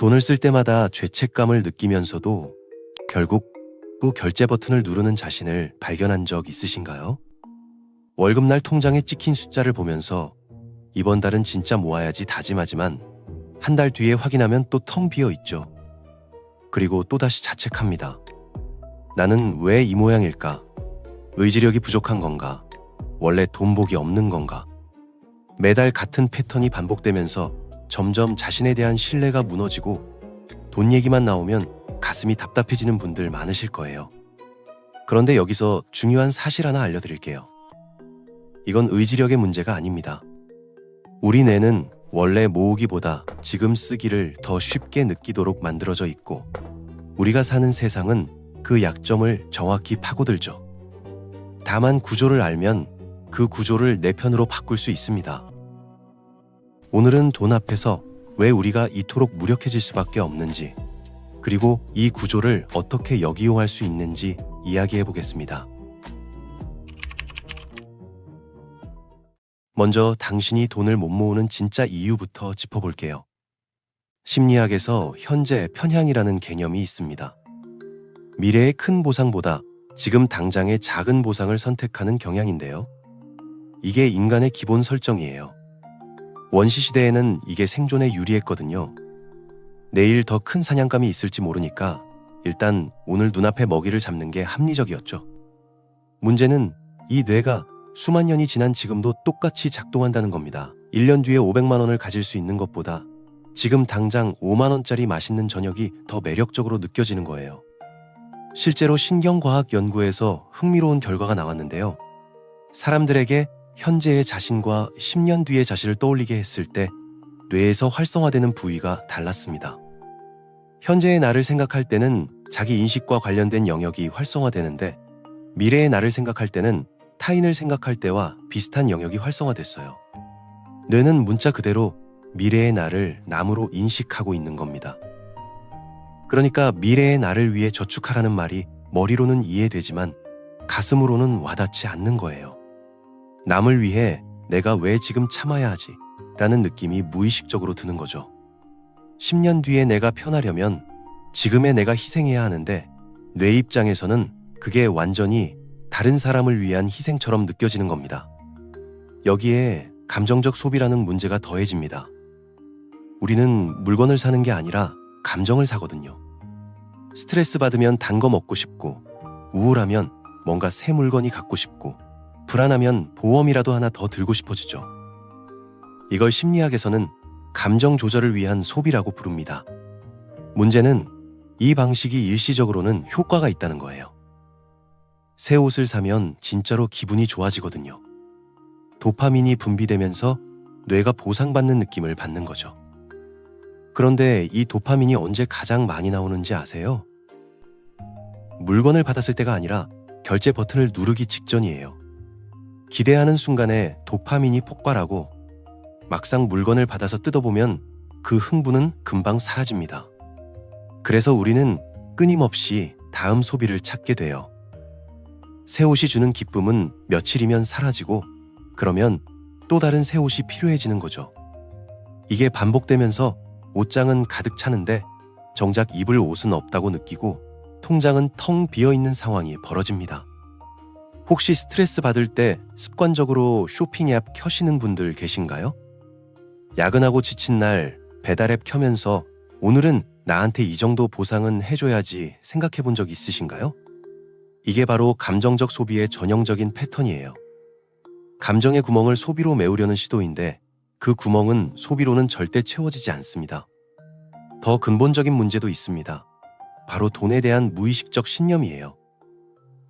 돈을 쓸 때마다 죄책감을 느끼면서도 결국 또 결제 버튼을 누르는 자신을 발견한 적 있으신가요? 월급날 통장에 찍힌 숫자를 보면서 이번 달은 진짜 모아야지 다짐하지만 한 달 뒤에 확인하면 또 텅 비어 있죠. 그리고 또다시 자책합니다. 나는 왜 이 모양일까? 의지력이 부족한 건가? 원래 돈복이 없는 건가? 매달 같은 패턴이 반복되면서 점점 자신에 대한 신뢰가 무너지고 돈 얘기만 나오면 가슴이 답답해지는 분들 많으실 거예요. 그런데 여기서 중요한 사실 하나 알려드릴게요. 이건 의지력의 문제가 아닙니다. 우리 뇌는 원래 모으기보다 지금 쓰기를 더 쉽게 느끼도록 만들어져 있고 우리가 사는 세상은 그 약점을 정확히 파고들죠. 다만 구조를 알면 그 구조를 내 편으로 바꿀 수 있습니다. 오늘은 돈 앞에서 왜 우리가 이토록 무력해질 수밖에 없는지, 그리고 이 구조를 어떻게 역이용할 수 있는지 이야기해 보겠습니다. 먼저 당신이 돈을 못 모으는 진짜 이유부터 짚어볼게요. 심리학에서 현재 편향이라는 개념이 있습니다. 미래의 큰 보상보다 지금 당장의 작은 보상을 선택하는 경향인데요. 이게 인간의 기본 설정이에요. 원시 시대에는 이게 생존에 유리했거든요. 내일 더 큰 사냥감이 있을지 모르니까 일단 오늘 눈앞에 먹이를 잡는 게 합리적이었죠. 문제는 이 뇌가 수만 년이 지난 지금도 똑같이 작동한다는 겁니다. 1년 뒤에 500만 원을 가질 수 있는 것보다 지금 당장 5만 원짜리 맛있는 저녁이 더 매력적으로 느껴지는 거예요. 실제로 신경과학 연구에서 흥미로운 결과가 나왔는데요. 사람들에게 현재의 자신과 10년 뒤의 자신을 떠올리게 했을 때 뇌에서 활성화되는 부위가 달랐습니다. 현재의 나를 생각할 때는 자기 인식과 관련된 영역이 활성화되는데 미래의 나를 생각할 때는 타인을 생각할 때와 비슷한 영역이 활성화됐어요. 뇌는 문자 그대로 미래의 나를 남으로 인식하고 있는 겁니다. 그러니까 미래의 나를 위해 저축하라는 말이 머리로는 이해되지만 가슴으로는 와닿지 않는 거예요. 남을 위해 내가 왜 지금 참아야 하지? 라는 느낌이 무의식적으로 드는 거죠. 10년 뒤에 내가 편하려면 지금의 내가 희생해야 하는데 뇌 입장에서는 그게 완전히 다른 사람을 위한 희생처럼 느껴지는 겁니다. 여기에 감정적 소비라는 문제가 더해집니다. 우리는 물건을 사는 게 아니라 감정을 사거든요. 스트레스 받으면 단 거 먹고 싶고, 우울하면 뭔가 새 물건이 갖고 싶고, 불안하면 보험이라도 하나 더 들고 싶어지죠. 이걸 심리학에서는 감정 조절을 위한 소비라고 부릅니다. 문제는 이 방식이 일시적으로는 효과가 있다는 거예요. 새 옷을 사면 진짜로 기분이 좋아지거든요. 도파민이 분비되면서 뇌가 보상받는 느낌을 받는 거죠. 그런데 이 도파민이 언제 가장 많이 나오는지 아세요? 물건을 받았을 때가 아니라 결제 버튼을 누르기 직전이에요. 기대하는 순간에 도파민이 폭발하고 막상 물건을 받아서 뜯어보면 그 흥분은 금방 사라집니다. 그래서 우리는 끊임없이 다음 소비를 찾게 돼요. 새 옷이 주는 기쁨은 며칠이면 사라지고 그러면 또 다른 새 옷이 필요해지는 거죠. 이게 반복되면서 옷장은 가득 차는데 정작 입을 옷은 없다고 느끼고 통장은 텅 비어 있는 상황이 벌어집니다. 혹시 스트레스 받을 때 습관적으로 쇼핑 앱 켜시는 분들 계신가요? 야근하고 지친 날 배달 앱 켜면서 오늘은 나한테 이 정도 보상은 해줘야지 생각해 본 적 있으신가요? 이게 바로 감정적 소비의 전형적인 패턴이에요. 감정의 구멍을 소비로 메우려는 시도인데 그 구멍은 소비로는 절대 채워지지 않습니다. 더 근본적인 문제도 있습니다. 바로 돈에 대한 무의식적 신념이에요.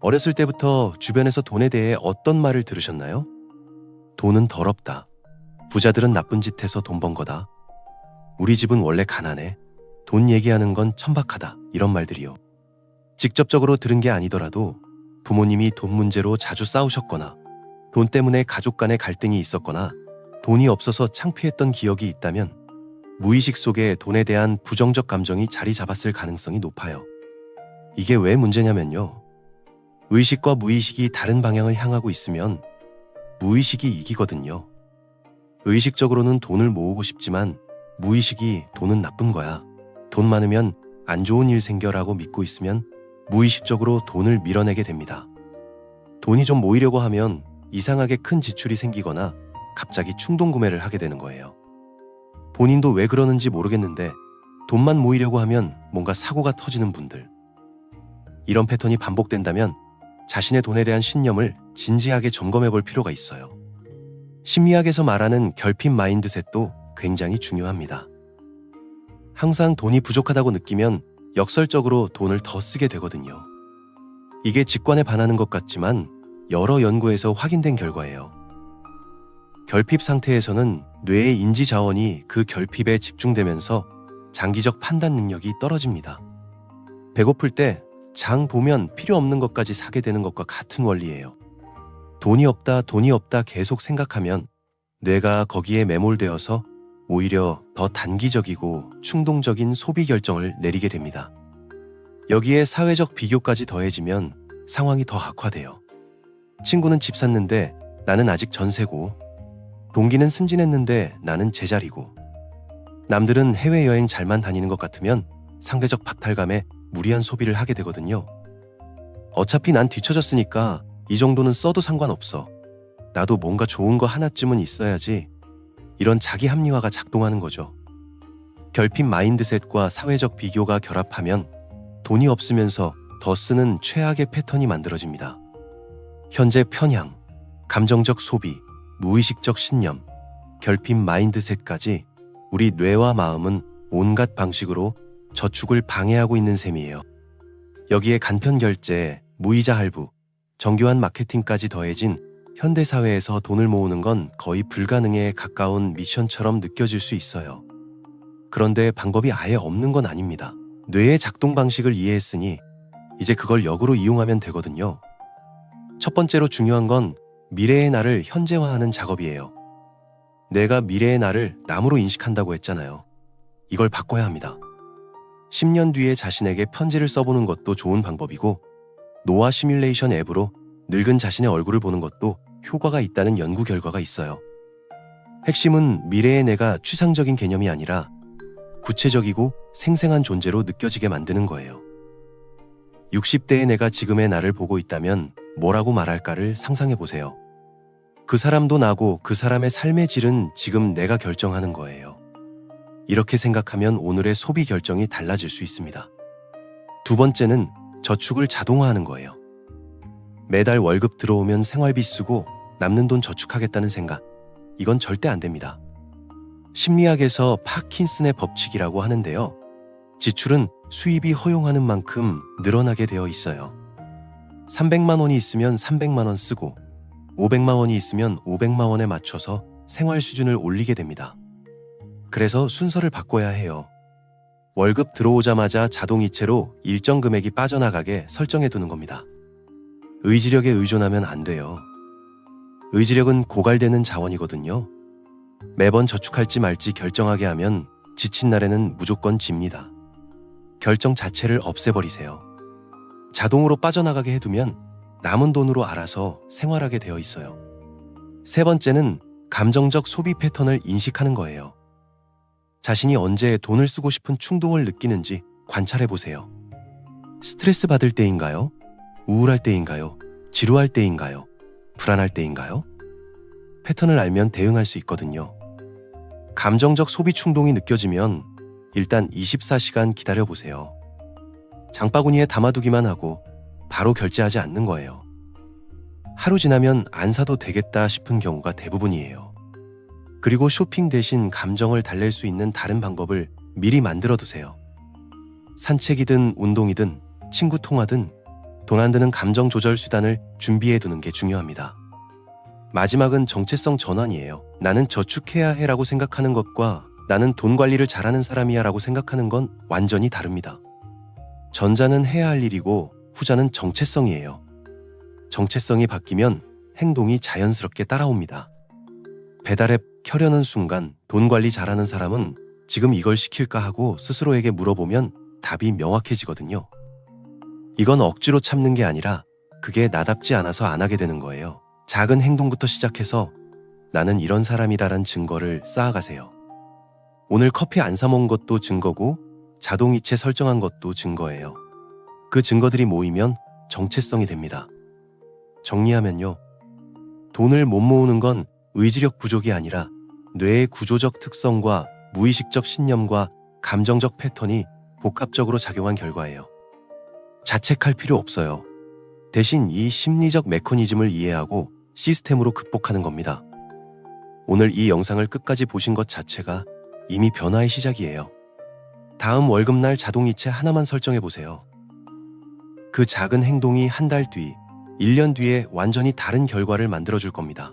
어렸을 때부터 주변에서 돈에 대해 어떤 말을 들으셨나요? 돈은 더럽다. 부자들은 나쁜 짓 해서 돈 번 거다. 우리 집은 원래 가난해. 돈 얘기하는 건 천박하다. 이런 말들이요. 직접적으로 들은 게 아니더라도 부모님이 돈 문제로 자주 싸우셨거나 돈 때문에 가족 간의 갈등이 있었거나 돈이 없어서 창피했던 기억이 있다면 무의식 속에 돈에 대한 부정적 감정이 자리 잡았을 가능성이 높아요. 이게 왜 문제냐면요. 의식과 무의식이 다른 방향을 향하고 있으면 무의식이 이기거든요. 의식적으로는 돈을 모으고 싶지만 무의식이 돈은 나쁜 거야. 돈 많으면 안 좋은 일 생겨라고 믿고 있으면 무의식적으로 돈을 밀어내게 됩니다. 돈이 좀 모이려고 하면 이상하게 큰 지출이 생기거나 갑자기 충동 구매를 하게 되는 거예요. 본인도 왜 그러는지 모르겠는데 돈만 모이려고 하면 뭔가 사고가 터지는 분들. 이런 패턴이 반복된다면 자신의 돈에 대한 신념을 진지하게 점검해 볼 필요가 있어요. 심리학에서 말하는 결핍 마인드셋도 굉장히 중요합니다. 항상 돈이 부족하다고 느끼면 역설적으로 돈을 더 쓰게 되거든요. 이게 직관에 반하는 것 같지만 여러 연구에서 확인된 결과예요. 결핍 상태에서는 뇌의 인지 자원이 그 결핍에 집중되면서 장기적 판단 능력이 떨어집니다. 배고플 때 장 보면 필요 없는 것까지 사게 되는 것과 같은 원리예요. 돈이 없다, 돈이 없다 계속 생각하면 뇌가 거기에 매몰되어서 오히려 더 단기적이고 충동적인 소비 결정을 내리게 됩니다. 여기에 사회적 비교까지 더해지면 상황이 더 악화돼요. 친구는 집 샀는데 나는 아직 전세고, 동기는 승진했는데 나는 제자리고, 남들은 해외여행 잘만 다니는 것 같으면 상대적 박탈감에 무리한 소비를 하게 되거든요. 어차피 난 뒤처졌으니까 이 정도는 써도 상관없어. 나도 뭔가 좋은 거 하나쯤은 있어야지. 이런 자기 합리화가 작동하는 거죠. 결핍 마인드셋과 사회적 비교가 결합하면 돈이 없으면서 더 쓰는 최악의 패턴이 만들어집니다. 현재 편향, 감정적 소비, 무의식적 신념, 결핍 마인드셋까지 우리 뇌와 마음은 온갖 방식으로 저축을 방해하고 있는 셈이에요. 여기에 간편 결제, 무이자 할부, 정교한 마케팅까지 더해진 현대 사회에서 돈을 모으는 건 거의 불가능에 가까운 미션처럼 느껴질 수 있어요. 그런데 방법이 아예 없는 건 아닙니다. 뇌의 작동 방식을 이해했으니 이제 그걸 역으로 이용하면 되거든요. 첫 번째로 중요한 건 미래의 나를 현재화하는 작업이에요. 내가 미래의 나를 남으로 인식한다고 했잖아요. 이걸 바꿔야 합니다. 10년 뒤에 자신에게 편지를 써보는 것도 좋은 방법이고, 노화 시뮬레이션 앱으로 늙은 자신의 얼굴을 보는 것도 효과가 있다는 연구 결과가 있어요. 핵심은 미래의 내가 추상적인 개념이 아니라 구체적이고 생생한 존재로 느껴지게 만드는 거예요. 60대의 내가 지금의 나를 보고 있다면 뭐라고 말할까를 상상해 보세요. 그 사람도 나고 그 사람의 삶의 질은 지금 내가 결정하는 거예요. 이렇게 생각하면 오늘의 소비 결정이 달라질 수 있습니다. 두 번째는 저축을 자동화하는 거예요. 매달 월급 들어오면 생활비 쓰고 남는 돈 저축하겠다는 생각. 이건 절대 안 됩니다. 심리학에서 파킨슨의 법칙이라고 하는데요. 지출은 수입이 허용하는 만큼 늘어나게 되어 있어요. 300만 원이 있으면 300만 원 쓰고 500만 원이 있으면 500만 원에 맞춰서 생활 수준을 올리게 됩니다. 그래서 순서를 바꿔야 해요. 월급 들어오자마자 자동이체로 일정 금액이 빠져나가게 설정해 두는 겁니다. 의지력에 의존하면 안 돼요. 의지력은 고갈되는 자원이거든요. 매번 저축할지 말지 결정하게 하면 지친 날에는 무조건 집니다. 결정 자체를 없애버리세요. 자동으로 빠져나가게 해두면 남은 돈으로 알아서 생활하게 되어 있어요. 세 번째는 감정적 소비 패턴을 인식하는 거예요. 자신이 언제 돈을 쓰고 싶은 충동을 느끼는지 관찰해 보세요. 스트레스 받을 때인가요? 우울할 때인가요? 지루할 때인가요? 불안할 때인가요? 패턴을 알면 대응할 수 있거든요. 감정적 소비 충동이 느껴지면 일단 24시간 기다려 보세요. 장바구니에 담아두기만 하고 바로 결제하지 않는 거예요. 하루 지나면 안 사도 되겠다 싶은 경우가 대부분이에요. 그리고 쇼핑 대신 감정을 달랠 수 있는 다른 방법을 미리 만들어 두세요. 산책이든 운동이든 친구 통화든 돈 안 드는 감정 조절 수단을 준비해 두는 게 중요합니다. 마지막은 정체성 전환이에요. 나는 저축해야 해라고 생각하는 것과 나는 돈 관리를 잘하는 사람이야 라고 생각하는 건 완전히 다릅니다. 전자는 해야 할 일이고 후자는 정체성이에요. 정체성이 바뀌면 행동이 자연스럽게 따라옵니다. 배달앱 켜려는 순간 돈 관리 잘하는 사람은 지금 이걸 시킬까 하고 스스로에게 물어보면 답이 명확해지거든요. 이건 억지로 참는 게 아니라 그게 나답지 않아서 안 하게 되는 거예요. 작은 행동부터 시작해서 나는 이런 사람이다란 증거를 쌓아가세요. 오늘 커피 안 사 먹은 것도 증거고 자동이체 설정한 것도 증거예요. 그 증거들이 모이면 정체성이 됩니다. 정리하면요. 돈을 못 모으는 건 의지력 부족이 아니라 뇌의 구조적 특성과 무의식적 신념과 감정적 패턴이 복합적으로 작용한 결과예요. 자책할 필요 없어요. 대신 이 심리적 메커니즘을 이해하고 시스템으로 극복하는 겁니다. 오늘 이 영상을 끝까지 보신 것 자체가 이미 변화의 시작이에요. 다음 월급날 자동이체 하나만 설정해 보세요. 그 작은 행동이 한 달 뒤, 1년 뒤에 완전히 다른 결과를 만들어 줄 겁니다.